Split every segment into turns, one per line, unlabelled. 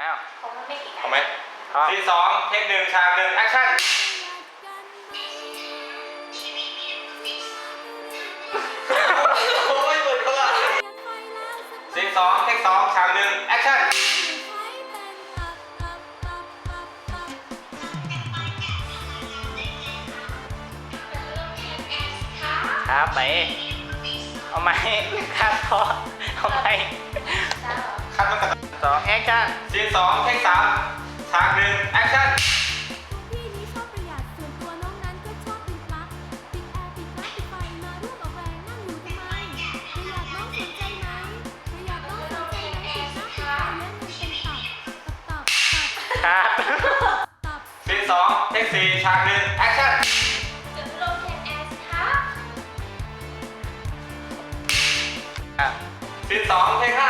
อ้าว
ผมมันไม่กี่
เอาไหม
เอา
ซีนสองเทคหนึ่งฉากหนึ่งแอคชั่นโอ้ยเปิดเขาละซีนสองเทคสองฉากหนึ่งแอคชั่น
ครับไปเอาไหมครับพอเอาไหม
คัดมันตัด
สองแอคชั่น
ซีนสองเทคสามฉากหนึ่งแอคชั่น
พี่นี้ชอบประหยัดส่วนตัวน้องนั้นก็ชอบติดปลั๊กติดแอร์ติดปลั๊กติดไฟมาร่วมออกแรงนั่งอยู่ทำไมประหยัดน้องสนใจไหมประหยัดน้องสนใจไหมติดน้ำติดไฟเลี้ยงเงินเป็นตับตับตับ
ครับ
ตับ
ซีนสองเทคสี่ฉากหนึ่งแอคชั่น
จุดลมเทียนแอร์สิคะ
ครับ
ซีนสองเทคห้า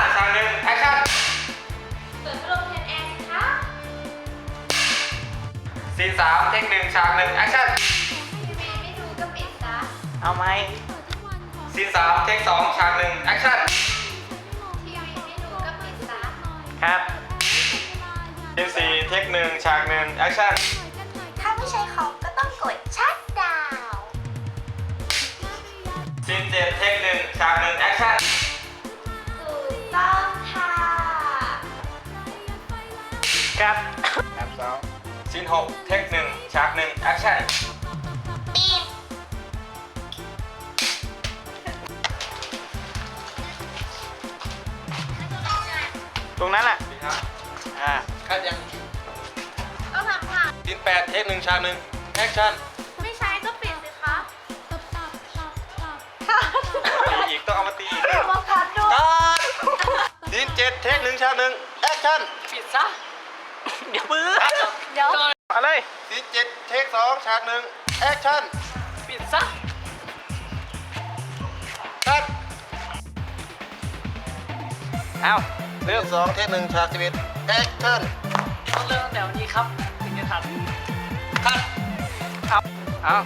ซีนสามเทคหนึ่งฉากหนึ่งแอคชั่น
ทีวีไม่ดูก็ปิดซะ
เอาไหม
เปิดทุกวันขอ
ซีนสามเทคสองฉากหนึ่งแอคชั่น
ทีวีไม่ดูก็ปิดซะ
ครับ
ซีนสี่เทคหนึ่งฉากหนึ่งแอคชั่น หกเทคหนึ่งฉากหนึ่งแอคชั่น
ปิด
ตรงนั้นแหละ
ดีครับ
อ่า
คัดยัง
ก็ทำค่ะ
ซีนแปดเทคหนึ่งฉากหนึ่งแอคชั่น
ไม่ใช้ก็ปิดสิคะ
ตับตับตับตับ
ตีอีกต้องเอามาตีอีก
มาคัดดู
คัดซีนเจ็ดเทคหนึ่งฉากหนึ่งแอคชั่น
ปิดซะเดี๋ยวปื้อ
เดี๋ยว
เอาเลย
ซีนเจ็ดเทคสองฉากหนึ่งแอคชั่น
ปิดซะ
คัด
เอา
ซีนสองเทคหนึ่งฉากสิบเอ็ดแอคชั่น
ต้องเริ่มตั้งแต่วันนี้ครับถึงจะทัน
คัด
เอาเอา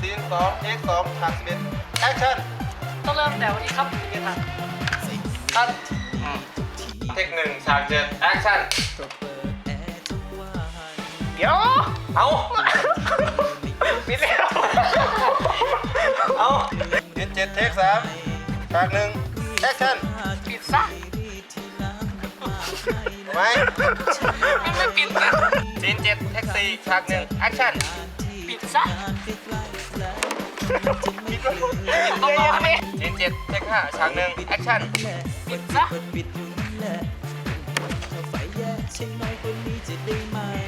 ซีนสองเทคสองฉากสิบเอ็ดแอคชั่น
ต้องเริ่มตั้งแต่วันนี้ครับถึงจะทัน
คัดเทคหนึ่งฉากเจ็ดแอคชั่น
เดี๋ยว
เอา
ปิดแล้ว
เอาซีนเจ็ดเทคสามฉากหนึ่งแอคชั่น
ปิดซะ
ไหม
ไม่ปิดนะ
ซีนเจ็ดเทคสี่ฉากหนึ่งแอคชั่น
ปิดซะต้องรอไหม
ซีนเจ็ดเทคห้าฉากหนึ่งแอคชั่น
ปิดซะ
ซีนเจ็ด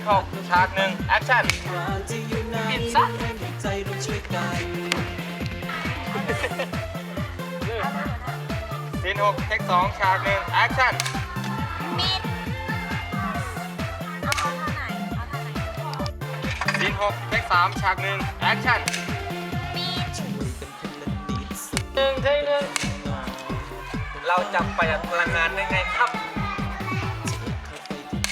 เทคหกฉากหนึ่งแอคชั่น
ปิดซะ
ซีนหกเทคสองฉากหนึ่งแอคชั่น
ปิดเอาท่าไหนเอาท่าไหน
ซีนหกเทคสามฉากหนึ่งแอคชั่น
ปิด
หนึ่งเทหนึ่ง
เราจะประหยัดพลังงานได้ไงครับ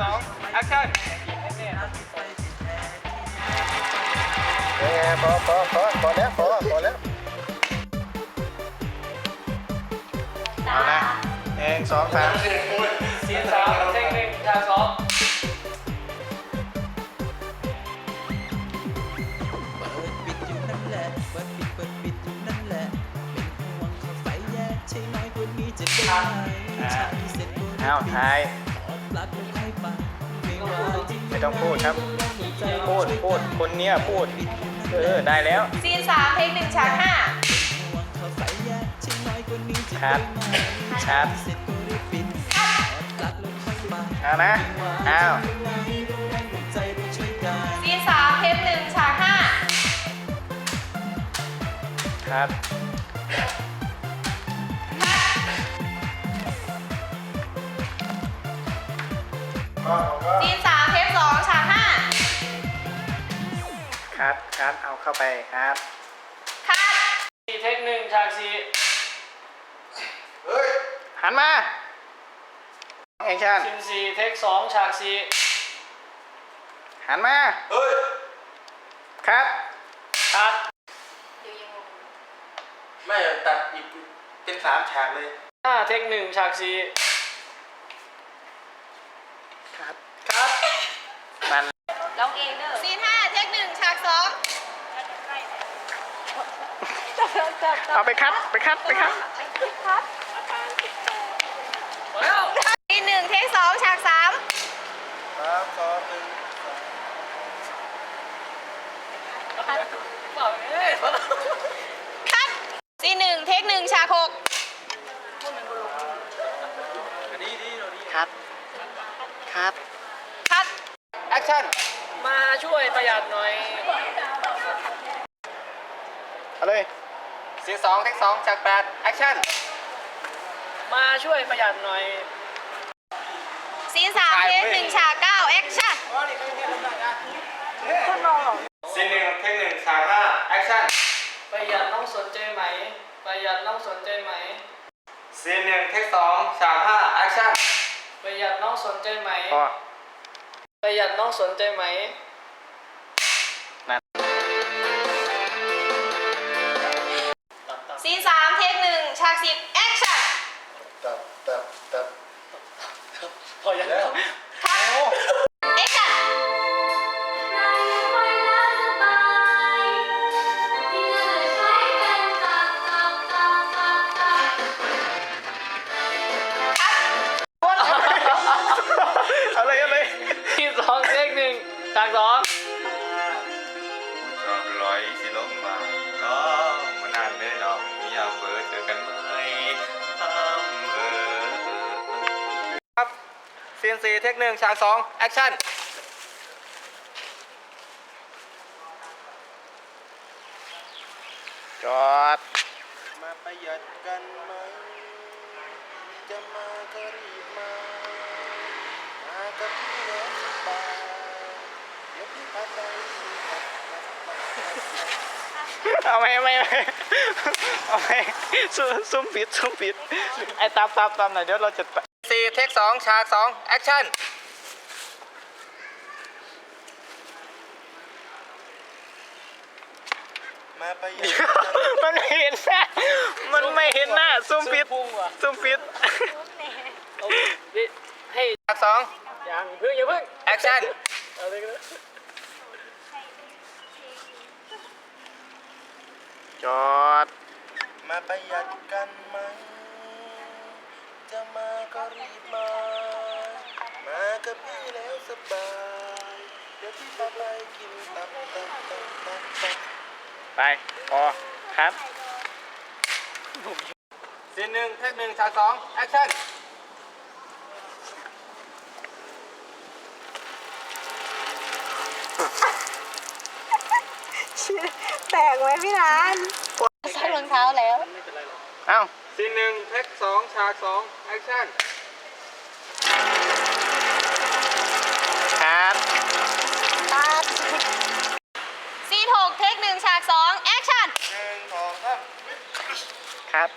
ส
องแอคชั่นเออพอพอพอพอแล้วพอพอแล้ว
เอาละหนึ่งสองสามสี่สามเทคหนึ่งทางสองเอาท้าย ไม่ต้องพูดครับ พูดพูดคนเนี้ยพูด เออ ได้แล้ว
ซีนสามเพลงหนึ่งฉากห้า
ครับครับ
ถ้า
เอานะเอา
ซีนสามเทปหนึ่งฉากห้า
ครับ ก็ก็
ซีนสามเทปสองฉากห้า
คัดคัดเอาเข้าไปครับ
คัด
สี่เทคหนึ่งฉากสี่
เฮ้ย หันมาแอคชั่น
ซินสี่เทคสองฉากสี่
หันมา
เฮ้ย
คัด
คัด
ไม่ตัดอีกเป็นสามฉากเลย
ห้าเทคหนึ่งฉากสี่
คัด
คัด
มัน
ร้องเองเด้อซีนห้าเทปหนึ่งฉากสอง
เอาไปคัดไปคัดไปคัด
ซีนหนึ่งเทปสองฉากสาม
สามสองหนึ่ง
คัดซีนหนึ่งเทปหนึ่งฉากหก
ดีดีเราดี
คัดคัด
คัด
แอคชั่น
มาช่วยประหยัดหน่อย
เอาเลย
เสียงสองเทคสองฉากแปดแอคชั่น
มาช่วยประหยัดหน่อย
ซีนสามเทปหนึ่งฉากเก้าแอคชั่น
ซีนหนึ่งเทคหนึ่งฉากห้าแอคชั่น
ประหยัดน้องสนใจไหม ประหยัดน้องสนใจไหม
ซีนหนึ่งเทคสองฉากห้าแอคชั่น
ประหยัดน้องสนใจไหม
พอ
ประหยัดน้องสนใจไหม
ปหนึ่งฉากสิบแสี่
เทคหนึ่งฉากสอง
แอคชั่น
จอด
มาประหยัดกันไหมจะมาก็รีบมา มากับพี่แล้วสบายเดี๋ยวพี่พาไป
เอาไหมไมเอาไหมเอาไหมซุ่มปิดซุ่มปิดไอ้ตับตับตับหน่อยเดี๋ยวเราจะ
คสองฉากสองแอคชั่นมาประหยัด
มันไม่เห็นหน้า มันไม่เห็นหน้าซุ่มปิด
พุ่งว่ะ
ซุ่มปิด
เอาดิให้
ฉากสอง
ยังเพิ่งอย่าเพิ่ง
แอคชั่น
เอาเลยก็ได้
จอด
มาประหยัดกันไหม จะมาก็รีบมา มากับพี่แล้วสบาย เดี๋ยวพี่พาไปกินตับตับตับตับตับ
ไปพอครับ
ซีนหนึ่งเทคหนึ่งฉากสองแอคชั่น
แตกไหมพี่นานใส่รองเท้าแล้ว
เอ้า
ซีนหนึ่งเทคสองฉากสองแอคชั่น
ครับ
ซีนหกเทคหนึ่งฉากสองแอคชั่น
หนึ่งสองสาม
ครับ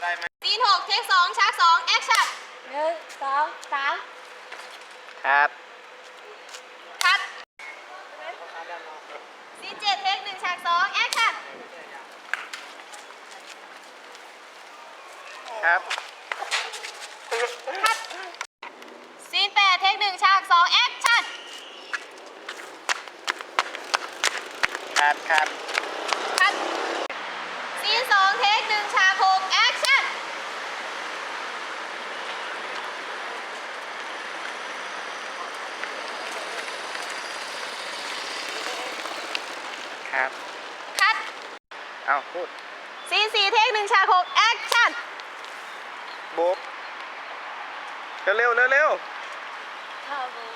ได้ไหม
ซีนหกเทคสองฉากสองแอคชั่น หนึ่งสองสาม
ครับ
คัดซีนเจ็ดเทคหนึ่งฉากสองแอคชั่น
ครับ
คัดซีนแปดเทคหนึ่งฉากสองแอคชั่น
ครับครับ
คัดซีนสองเทคหนึ่งฉากหกแอคชั่น
ครับ
คัด
เอาพูด
ซีนสี่เทคหนึ่งฉากหกแอคชั่น
บุ๊บ เร็วเร็วเร็ว
ครับผม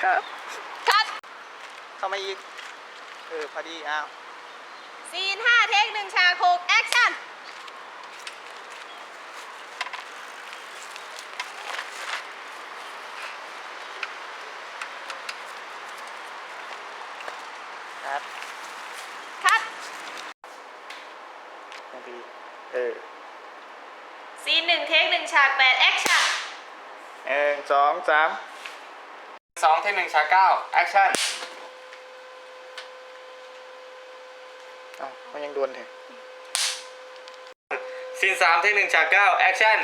ครับ
คัด
เข้ามาอีก เออ พอดี อ้าว
ซีนห้าเทคหนึ่งฉากหกแอคชั่น
ครับ
คัด
พอดีเออ
ซีนหนึ่งเทคหนึ่งฉากแปดแอคชั่น
หนึ่งสองสาม
สองเทคหนึ่งฉากเก้าแอคชั่น
เอ้ามันยังโดนเถอะ
ซีนสามเทคหนึ่งฉากเก้าแอคชั่น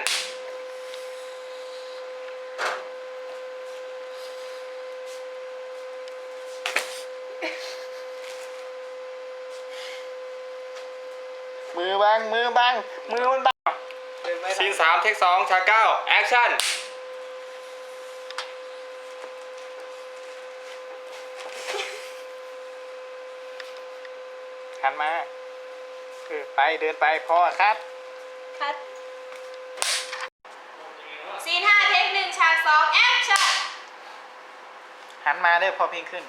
มือบังมือบังมือมันบัง
ซีนสามเทคสองฉากเก้าแอคชั่น
หันมาเออไปเดินไปพอครับ
คัดซีนห้าเทคหนึ่งฉากสองแอคชั่น
หันมาเด้อพอเพลงขึ้น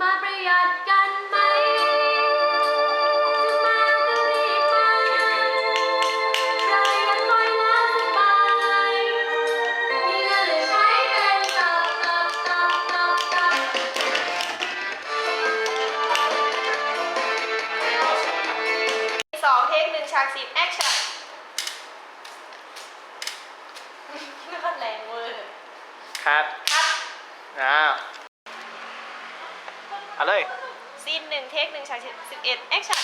มาประหยัดกันไหมากสิบ
แอคชั่นก็แรงเวอร์
ครับ
คัด
อ้าวเอาเลย
ซีนหนึ่งเทคหนึ่งฉากสิบเอ็ดแอคชั่น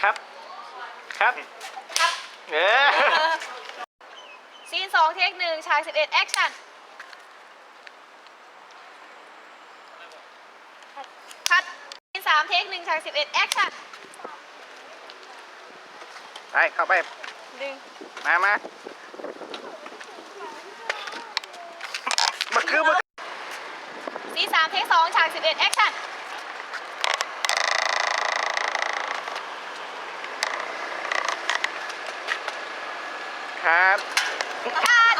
ครับ ครับ
ครับ
เออ
ซีนสองเทคหนึ่งฉากสิบเอ็ดแอคชั่นคัดซีนสามเทคหนึ่งฉากสิบเอ็ดแอคชั่น
ไปเข้าไป
ดึง
มามามาคือมา
ซีนสามเทคสองฉากสิบเอ็ดแอคชั่น
ครับ
คัด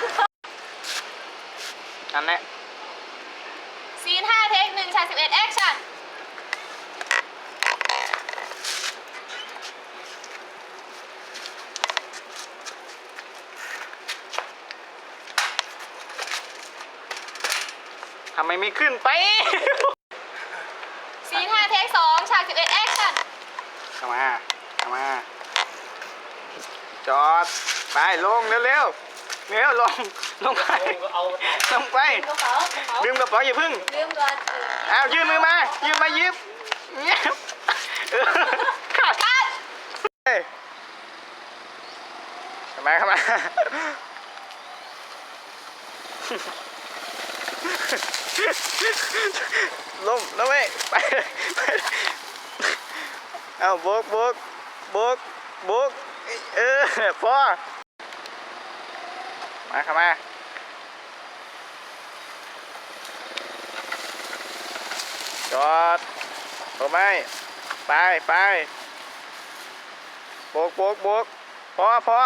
อันนี้
ซีนห้าเทคหนึ่งฉากสิบเอ็ดแอคชั่น
ทำไมไม่ขึ้นไป
ซีนห้าเทคสองฉากสิบเอ็ดแอคชั่น
เข้ามาเข้ามา จอด ไปลงเร็วเร็วๆเร็วลง ลงไป ลงไป
กระเป๋ากระเป๋า
ลืมกระเป๋าอย่าพึ่ง
ลืมก่อน
อ้าวยื่นมือมา ยื่นมายิบเงียบเออขาด
คัด
เฮ้ยเข้ามาเข้ามา ล่มแล้วเว้ยไปไปเอาบกบกบกบกเออพอมาเข้ามาจอดโอ้ไม่ไปไปบกบกบกพอพอ